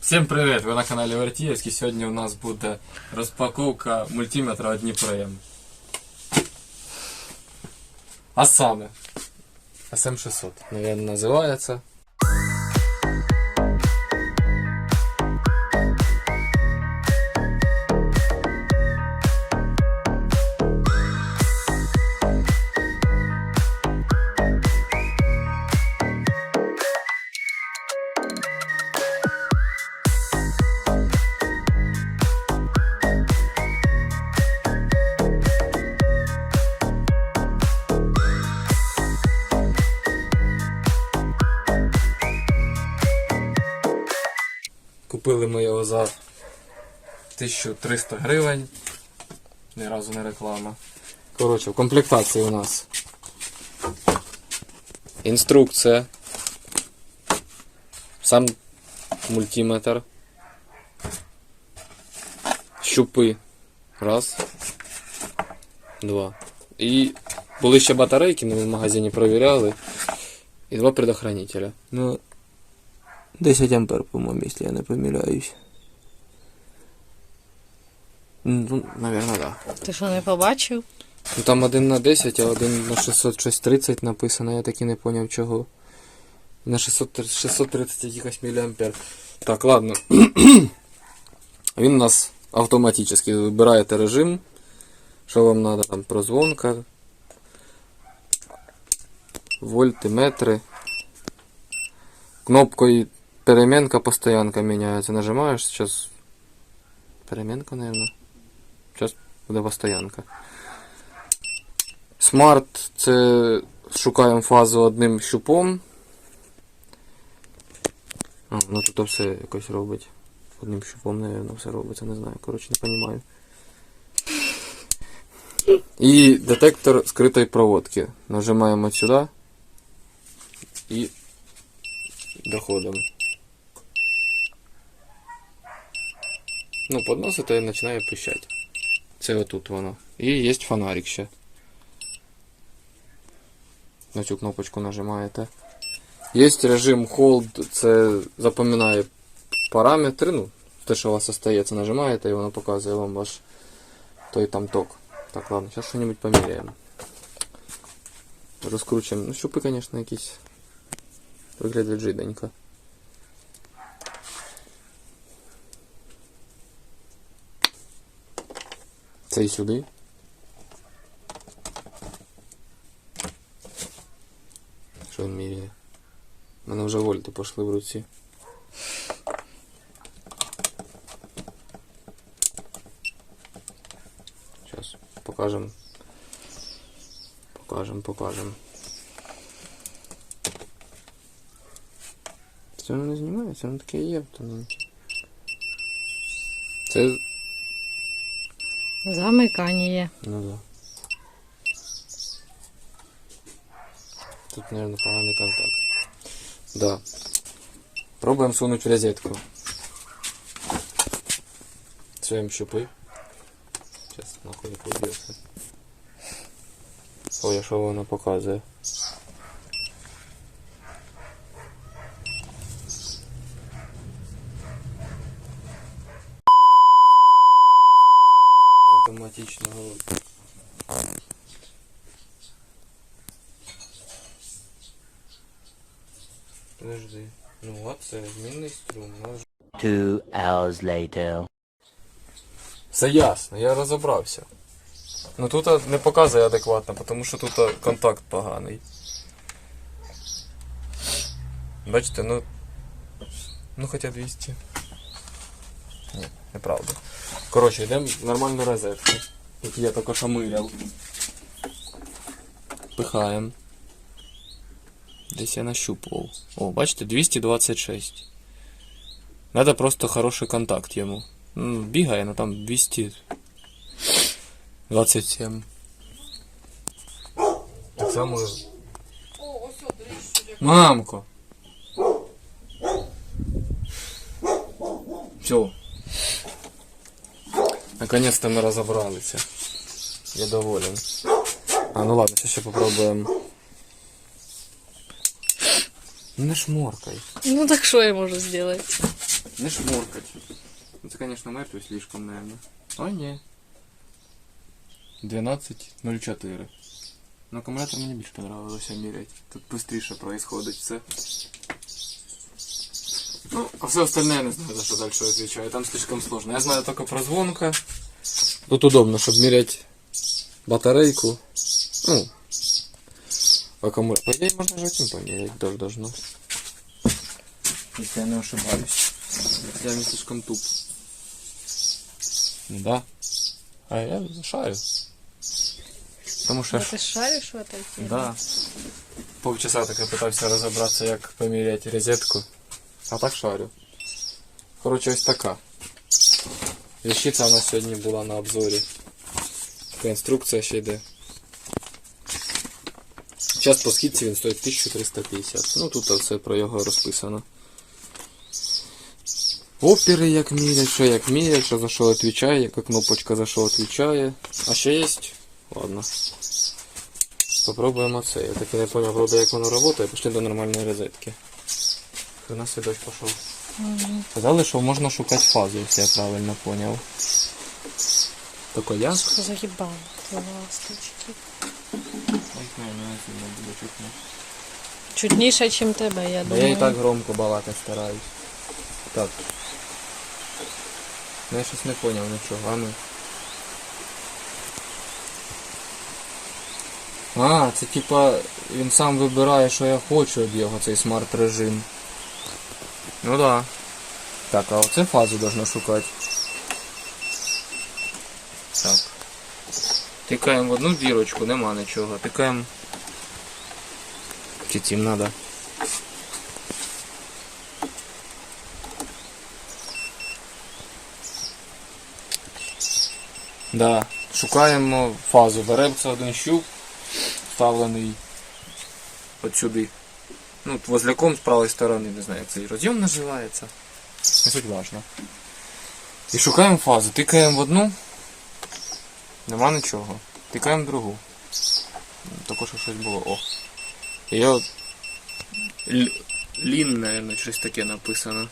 Всім привіт! Ви на каналі Вертіївський. Сьогодні у нас буде розпаковка мультиметра від Дніпром. А саме SM600, наверное, називається. Купили ми його за 1300 гривень. Ні разу не реклама. Коротше, в комплектації у нас інструкція. Сам мультиметр. Щупи. Раз. Два. І були ще батарейки, ми в магазині провіряли. І два предохранителя. Ну, 10 ампер, по-моєму, якщо я не помиляюсь. Ну, наверное, да. Ти що не побачив? Ну там один на 10, а один на 630 написано, я так і не поняв чого. На 600, 630 якихось міліампер. Так, ладно. Він у нас автоматично вибираєте режим. Що вам треба там прозвонка. Вольти, метри. Кнопкою перемінка, постоянка міняється. Нажимаєш, зараз. Перемінка, наверное. Зараз буде постоянка. Смарт це шукаємо фазу одним щупом. А, ну тут все якось робить. Одним щупом, наверное, все робиться, не знаю. Коротше, не розумію. І детектор скритої проводки. Нажимаємо сюди і доходимо. Ну, подносите і починає пищати. Це отут воно. І є фонарик ще. На цю кнопочку нажимаєте. Є режим Hold, це запам'ятає параметри, ну, те, що у вас остається, нажимаєте і воно показує вам ваш той там ток. Так, ладно, зараз щось поміряємо. Розкручуємо. Ну, щупи, звісно, якісь виглядають жиденько. Це і сюди. Що він міряє? У мене вже вольти пішли в руці. Зараз покажем. Покажем, покажем. Це воно не знімається, воно таке є тоненьке. Це. Замикання. Ну да. Тут, наверное, поганий контакт. Да. Пробуємо сунути в розетку. Своїм щупи. Сейчас нахуй поб'ється. Ой, а що воно показує? Подожди. Ну от це змінний струм. Two hours later. Все ясно, я розібрався. Ну тут не показує адекватно, тому що тут контакт поганий. Бачите, ну. Ну хоча 200. Ні, неправда. Коротше, йдемо в нормальну розетку. Тут я тільки що миряв. Пихаємо. Десь я нащупував. О, бачите, 226. Надо просто хороший контакт йому. Ну, бігає, ну там 227. Так само. Мамко! Все. Наконец-то мы разобрались. Я доволен. А, ну ладно, сейчас еще попробуем. Не шморкай. Ну так що я можу зробити? Не шморкать. Ну, це, конечно, мертвый слишком, наверное. А, ні. 12.04. Ну, акумулятор мені більш понравилося міряти. Тут швидше происходить все. Ну, а все остальное я не знаю, за что дальше отвечаю. Там слишком сложно. Я знаю только про звонка. Тут удобно, чтобы мерять батарейку. Ну, аккумулятор. По идее, можно же этим померять даже должно. Если я не ошибаюсь. Я не слишком туп. Ну да. А я шарю. Потому что... А ти шариш в этой темі? Да. Полчаса так я пытався розібратися, як поміряти розетку. А так шарю. Коротше, ось така. Вещиця у нас сьогодні була на обзорі. Така інструкція ще йде. Зараз по скидці він стоїть 1350. Ну тут все про його розписано. Опери як мірять, що як мірять, що за що відповідає, яка кнопочка за що відповідає. А ще є. Ладно. Попробуємо це. Я таки не понял, правда, як воно працює. Пішли до нормальної розетки. У нас і дощ пішов. Сказали, що можна шукати фазу, якщо я правильно поняв. Тільки я? Загибала твої ласточки. Чутніше, ніж тебе, я думаю. я і так громко балакати стараюсь. Так. Ну я щось не поняв нічого, а ну. А, це типа він сам вибирає, що я хочу від його, цей смарт режим. Ну да. Так, а оце фазу должна шукати. Так. Тикаємо в одну дірочку, нема нічого. Тикаємо. Чи цим надо? Да. Шукаємо фазу. Беремо це один щуп, вставлений от сюди. Ну, от возле ком з правої сторони, не знаю, як цей розйом називається. Не суть важно. І шукаємо фазу. Тикаємо в одну. Нема нічого. Тикаємо в другу. Також щось було. О. І я от... Л... Лін, наверное, щось таке написано.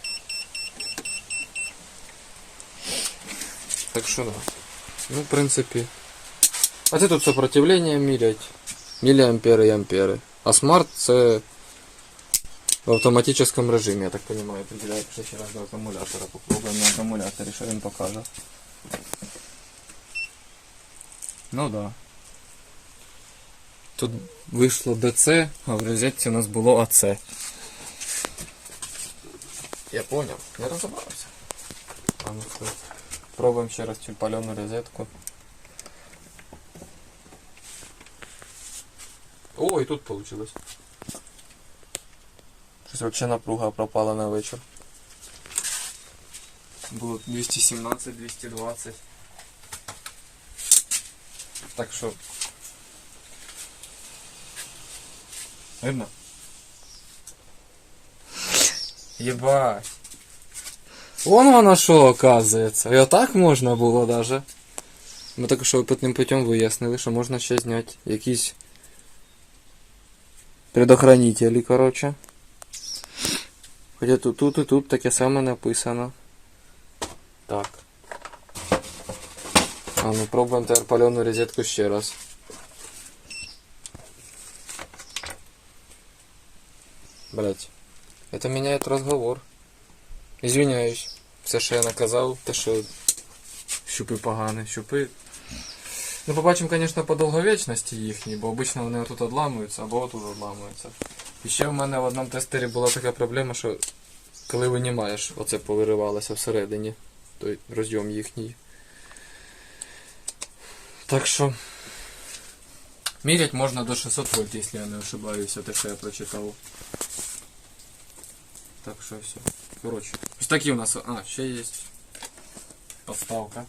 Так що да. Ну, в принципі. А це тут сопротивлення мірять. Міліампери і ампери. А смарт це в автоматичному режимі, я так понимаю, определяет ще ще раз до акумулятора. Попробуємо на акумуляторі, що він покаже. Ну да. Тут вийшло ДЦ, а в розетці у нас було АЦ. Я понял, я розібрався. А ну що, Пробуємо ще раз цю палену розетку. О, і тут получилось. Щось вообще напруга пропала на вечір. Було 217, 220. Так що. Видно? Ебать. Вон воно що, оказується. І отак можна було даже. Ми так що опитним путем вияснили, що можна ще зняти якісь предохранителі, короче. Хоча тут, тут і тут таке саме написано. Так. А ну пробуємо тепер палену розетку ще раз. Блять. Это меняет разговор. Извиняюсь. Все, що я наказав, те, що щупи погані, щупи. Ну, побачимо, звісно, по довговічності їхній, бо обично вони отут одламуються або отут одламуються. І ще в мене в одному тестері була така проблема, що коли винімаєш, оце повиривалося всередині, той розйом їхній. Так що. Мірять можна до 600 вольт, якщо я не ошибаюся, те, що я прочитав. Так що все. Коротше. Ось такі у нас. А, ще є подставка.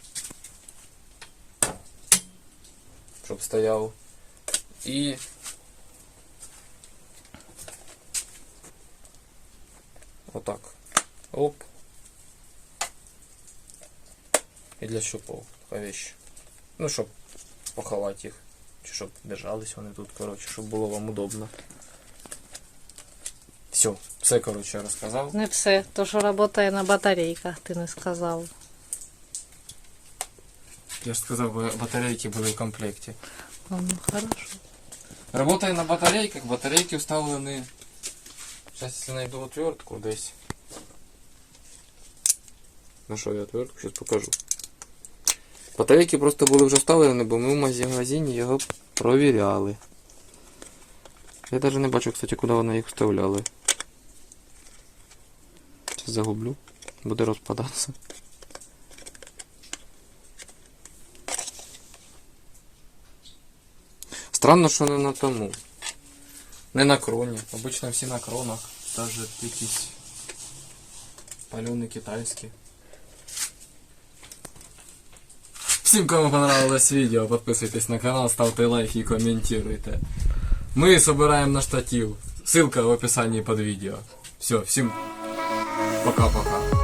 Щоб стояв. І. Отак. Оп. І для щупов. Така вещь. Ну, щоб поховати їх. Чи щоб держались вони тут, коротше, щоб було вам удобно. Все, все, коротше, розказав. Не все, то що працює на батарейках, ти не сказав. Я ж сказав, батарейки були в комплекті. А, Ну, хорошо. Работає на батарейках, батарейки вставлені. Зараз я знайду отвертку десь. На що я отвертку? Зараз покажу. Батарейки просто були вже вставлені, бо ми в магазині його провіряли. Я навіть не бачу, кстати, куди вони їх вставляли. Зараз загублю. Буде розпадатися. Странно, що не на тому. Не на кроні. Обично всі на кронах. Даже якісь пальони китайські. Всім, кому понравилось відео, підписуйтесь на канал, ставте лайки і коментуйте. Ми собираємо на штатив. Ссылка в описании под видео. Все, всім пока-пока.